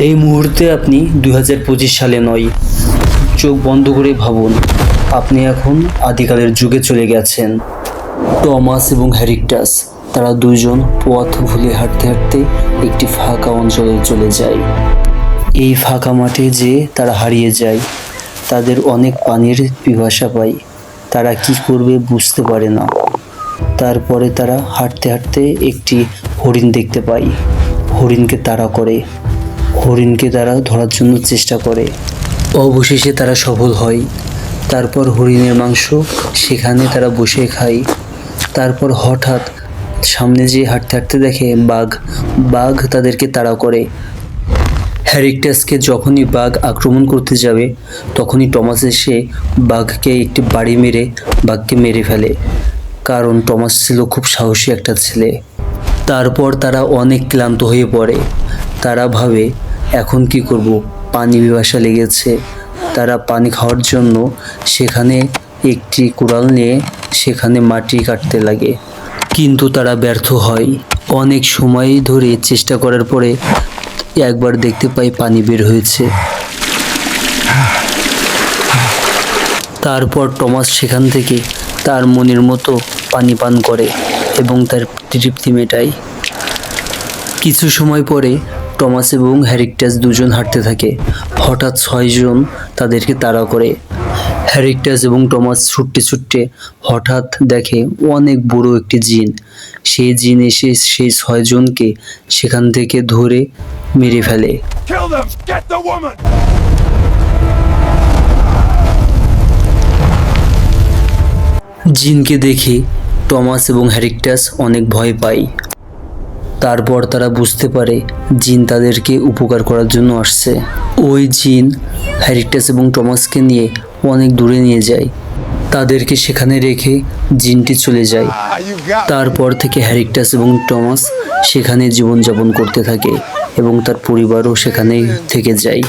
এই মুহূর্তে আপনি দু হাজার পঁচিশ সালে নয়। চোখ বন্ধ করে ভাবুন, আপনি এখন আদিকালের যুগে চলে গেছেন। টমাস এবং হ্যারিকটাস, তারা দুজন পথ ভুলে হাঁটতে হাঁটতে একটি ফাঁকা অঞ্চলে চলে যায়। এই ফাঁকা মাঠে যে তারা হারিয়ে যায়, তাদের অনেক পানির পিপাসা পায়। তারা কি করবে বুঝতে পারে না। তারপরে তারা হাঁটতে হাঁটতে একটি হরিণ দেখতে পায়। হরিণকে তাড়া করে। হরিণকে তারা ধরার জন্য চেষ্টা করে। অবশেষে তারা সফল হয়। তারপর হরিণের মাংস সেখানে তারা বসে খায়। তারপর হঠাৎ সামনে যে হাঁটতে হাঁটতে দেখে বাঘ। বাঘ তাদেরকে তাড়া করে। হ্যারিকটাসকে যখনই বাঘ আক্রমণ করতে যাবে, তখনই টমাস এসে বাঘকে একটি বাড়ি মেরে বাঘকে মেরে ফেলে। কারণ টমাস ছিল খুব সাহসী একটা ছেলে। তারপর তারা অনেক ক্লান্ত হয়ে পড়ে। তারা ভাবে, এখন কি করব? পানি বিবাসা লেগেছে। তারা পানি খাওয়ার জন্য সেখানে একটি কুড়াল নিয়ে সেখানে মাটি কাটতে লাগে। কিন্তু তারা ব্যর্থ হয়। অনেক সময় ধরে চেষ্টা করার পরে একবার দেখতে পাই পানি বের হয়েছে। তারপর টমাস সেখান থেকে তার মনের মতো পানি পান করে এবং তার তৃপ্তি মেটায়। কিছু সময় পরে টমাস এবং হ্যারিকটাস দুজন হাঁটতে থাকে। হঠাৎ ছয়জন তাদেরকে তাড়া করে। হ্যারিকটাস এবং টমাস ছুটতে ছুটতে হঠাৎ দেখে অনেক বড় একটি জিন। সেই জিন এসে সেই ছয়জনকে সেখান থেকে ধরে মেরে ফেলে! জিনকে দেখে টমাস এবং হ্যারিকটাস অনেক ভয় পায়। তারপর তারা বুঝতে পারে জিন তাদেরকে উপকার করার জন্য আসছে। ওই জিন হ্যারিটাস এবং টমাসকে নিয়ে অনেক দূরে নিয়ে যায়। তাদেরকে সেখানে রেখে জিনটি চলে যায়। তারপর থেকে হ্যারিকটাস এবং টমাস সেখানে জীবনযাপন করতে থাকে এবং তার পরিবারও সেখানে থেকে যায়।